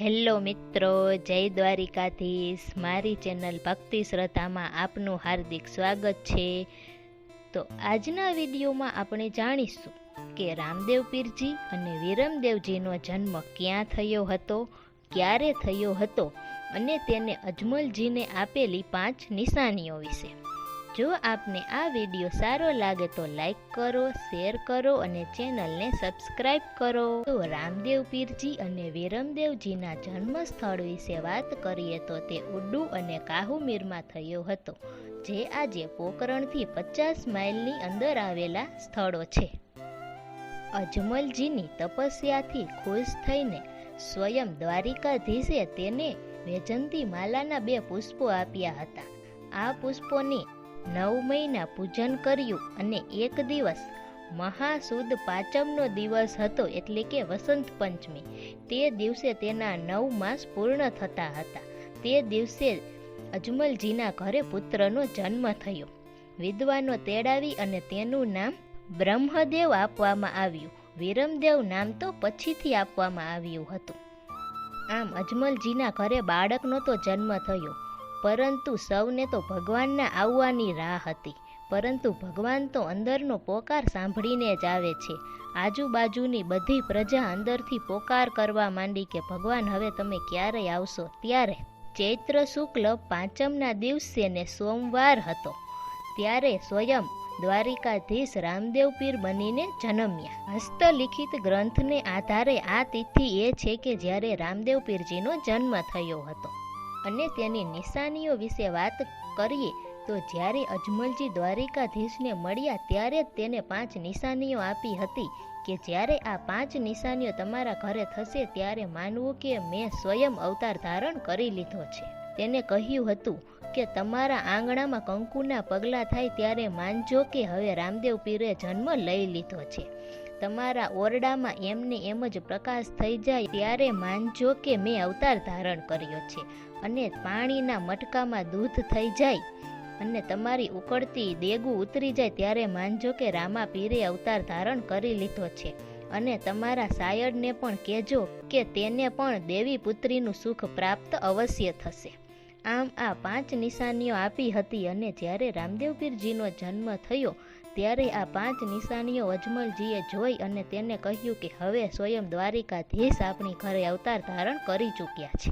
Hello મિત્રો, જય દ્વારિકાધીશ. મારી ચેનલ ભક્તિ શ્રદ્ધામાં આપનું હાર્દિક સ્વાગત છે. તો આજના વિડીયોમાં આપણે જાણીશું કે રામદેવ પીરજી અને વિરમદેવજીનો જન્મ ક્યાં થયો હતો, ક્યારે થયો હતો અને તેને અજમલજીને આપેલી પાંચ નિશાનીઓ વિશે. જો આપને આ વીડિયો સારો લાગે તો લાઈક કરો, શેર કરો અને ચેનલને સબસ્ક્રાઈબ કરો. તો રામદેવ પીરજી અને વિરમદેવજીના જન્મ સ્થળ વિશે વાત કરીએ તો તે ઉડ્ડુ અને કાહુમીરમાં થયો હતો, જે આજે પોકરણથી પચાસ માઇલની અંદર આવેલા સ્થળો છે. અજમલજીની તપસ્યાથી ખુશ થઈને સ્વયં દ્વારિકાધીશે તેને વેજંતી માલાના બે પુષ્પો આપ્યા હતા. આ પુષ્પોની નવ મહિના પૂજન કર્યું અને એક દિવસ મહાસુદ પાંચમનો દિવસ હતો એટલે કે વસંત પંચમી. તે દિવસે તેના નવ માસ પૂર્ણ થતા હતા. તે દિવસે અજમલજીના ઘરે પુત્રનો જન્મ થયો. વિદ્વાનો તેડાવી અને તેનું નામ બ્રહ્મદેવ આપવામાં આવ્યું. વિરમદેવ નામ તો પછીથી આપવામાં આવ્યું હતું. આમ અજમલજીના ઘરે બાળકનો તો જન્મ થયો. પરંતુ સૌને તો ભગવાનના આવવાની રાહ હતી. પરંતુ ભગવાન તો અંદરનો પોકાર સાંભળીને જ આવે છે. આજુબાજુની બધી પ્રજા અંદરથી પોકાર કરવા માંડી કે, ભગવાન, હવે તમે ક્યારે આવશો? ત્યારે ચૈત્ર શુક્લ પાંચમના દિવસે ને સોમવાર હતો. ત્યારે સ્વયં દ્વારિકાધીશ રામદેવ પીર બનીને જન્મ્યા. હસ્તલિખિત ગ્રંથને આધારે આ તિથિ એ છે કે, જ્યારે રામદેવ પીરજીનો જન્મ થયો હતો. અને તેની નિશાનીઓ વિશે વાત કરીએ, તો જ્યારે અજમલજી દ્વારિકાધીશને મળ્યા ત્યારે જ તેને પાંચ નિશાનીઓ આપી હતી કે જ્યારે આ પાંચ નિશાનીઓ તમારા ઘરે થશે ત્યારે માનવું કે મેં સ્વયં અવતાર ધારણ કરી લીધો છે. તેને કહ્યું હતું કે તમારા આંગણામાં કંકુના પગલાં થાય ત્યારે માનજો કે હવે રામદેવ પીરે જન્મ લઈ લીધો છે. તમારા ઓરડામાં એમને એમ જ પ્રકાશ થઈ જાય ત્યારે માનજો કે મેં અવતાર ધારણ કર્યો છે અને પાણીના મટકામાં દૂધ થઈ જાય અને તમારી ઉકળતી દેગું ઉતરી જાય ત્યારે માનજો કે રામા પીરે અવતાર ધારણ કરી લીધો છે અને તમારા સાયડને પણ કહેજો કે તેને પણ દેવી પુત્રીનું સુખ પ્રાપ્ત અવશ્ય થશે. આમ આ પાંચ નિશાનીઓ આપી હતી અને જ્યારે રામદેવ પીરજીનો જન્મ થયો, ત્યારે આ પાંચ નિશાનીઓ અજમલજીએ જોઈ અને તેને કહ્યું કે હવે સ્વયં દ્વારિકાધીશ આપણી ઘરે અવતાર ધારણ કરી ચૂક્યા છે.